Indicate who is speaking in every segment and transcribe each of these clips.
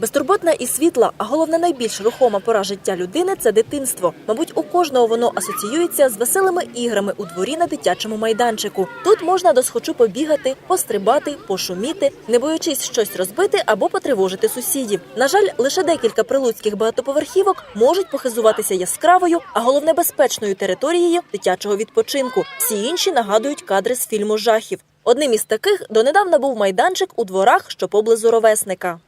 Speaker 1: Безтурботна і світла, а головне найбільш рухома пора життя людини це дитинство. Мабуть, у кожного воно асоціюється з веселими іграми у дворі на дитячому майданчику. Тут можна досхочу побігати, пострибати, пошуміти, не боючись щось розбити або потривожити сусідів. На жаль, лише декілька прилуцьких багатоповерхівок можуть похизуватися яскравою, а головне безпечною територією дитячого відпочинку. Всі інші нагадують кадри з фільму жахів. Одним із таких донедавна був майданчик у дворах, що поблизу ровесника.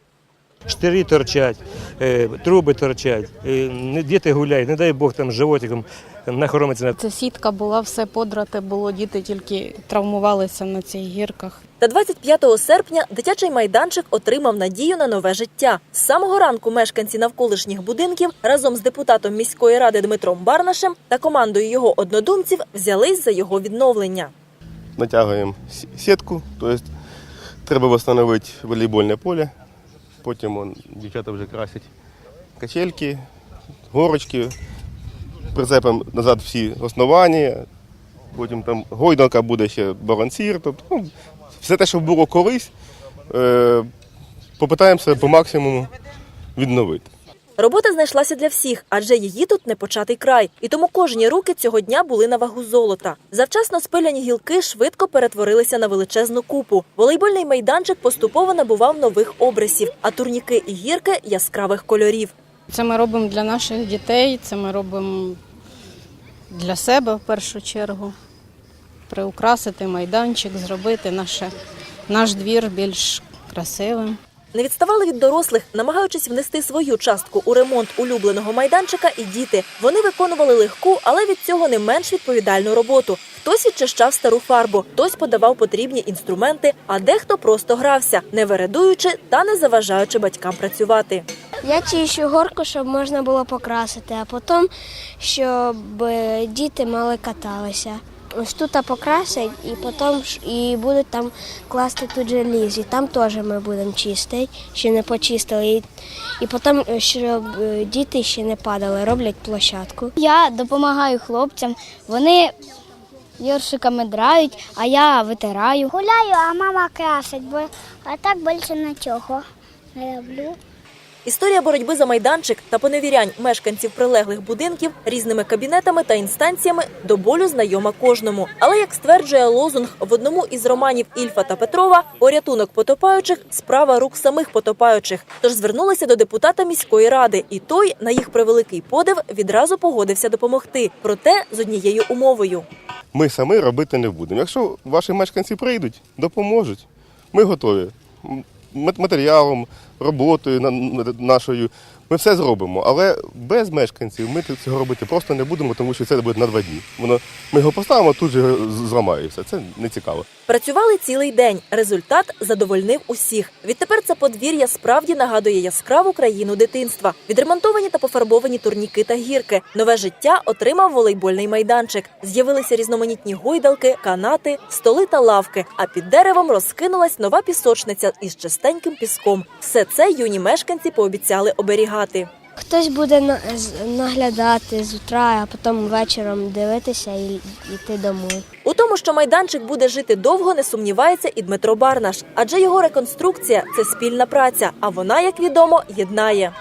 Speaker 2: Штирі торчать, е, труби торчать, е, діти гуляють, не дай Бог там животиком нахоромиться.
Speaker 3: Це сітка була, все подрате було, діти тільки травмувалися на цих гірках.
Speaker 1: Та 25 серпня дитячий майданчик отримав надію на нове життя. З самого ранку мешканці навколишніх будинків разом з депутатом міської ради Дмитром Барнашем та командою його однодумців взялись за його відновлення.
Speaker 4: натягуємо сітку, тобто треба встановити волейбольне поле. Потім он, дівчата вже красять качельки, горочки, прицепимо назад всі основання, потім там гойдалка буде ще балансір. Тобто, ну, все те, що було колись, е, попитаємося по максимуму відновити.
Speaker 1: Робота знайшлася для всіх, адже її тут не початий край. І тому кожні руки цього дня були на вагу золота. Завчасно спиляні гілки швидко перетворилися на величезну купу. Волейбольний майданчик поступово набував нових обрисів, а турніки і гірки яскравих кольорів.
Speaker 3: Це ми робимо для наших дітей, це ми робимо для себе в першу чергу. Приукрасити майданчик, зробити наше, наш двір більш красивим.
Speaker 1: Не відставали від дорослих, намагаючись внести свою частку у ремонт улюбленого майданчика, і діти. Вони виконували легку, але від цього не менш відповідальну роботу. Хтось відчищав стару фарбу, хтось подавав потрібні інструменти, а дехто просто грався, не вередуючи та не заважаючи батькам працювати.
Speaker 5: Я чищу горку, щоб можна було покрасити, а потім, щоб е, діти мали каталися. Ось тут покрасять і потім і будуть там класти тут желіз. І там теж ми будемо чистити, ще не почистили. І, і потім, е, щоб е, діти ще не падали, роблять площадку.
Speaker 6: Я допомагаю хлопцям. Вони йоршиками драють, а я витираю.
Speaker 7: Гуляю, а мама красить, бо а так більше нічого не роблю.
Speaker 1: Історія боротьби за майданчик та поневірянь мешканців прилеглих будинків різними кабінетами та інстанціями до болю знайома кожному. Але як стверджує лозунг в одному із романів Ільфа та Петрова, порятунок потопаючих справа рук самих потопаючих. Тож звернулися до депутата міської ради, і той, на їх превеликий подив, відразу погодився допомогти. Проте з однією умовою.
Speaker 4: Ми самі робити не будемо. Якщо ваші мешканці прийдуть, допоможуть, ми готові. Матеріалом, роботою на- на- нашою. Ми все зробимо, але без мешканців ми цього робити просто не будемо, тому що це буде на два дні. Воно ми його поставимо, тут же зламає. Це не цікаво.
Speaker 1: Працювали цілий день. Результат задовольнив усіх. Відтепер це подвір'я справді нагадує яскраву країну дитинства. Відремонтовані та пофарбовані турніки та гірки. Нове життя отримав волейбольний майданчик. З'явилися різноманітні гойдалки, канати, столи та лавки. А під деревом розкинулась нова пісочниця із чистеньким піском. Все це юні мешканці пообіцяли оберігати.
Speaker 5: Хтось буде наглядати з утра, а потім вечором дивитися і йти домой.
Speaker 1: У тому, що майданчик буде жити довго, не сумнівається і Дмитро Барнаш, адже його реконструкція це спільна праця, а вона, як відомо, єднає.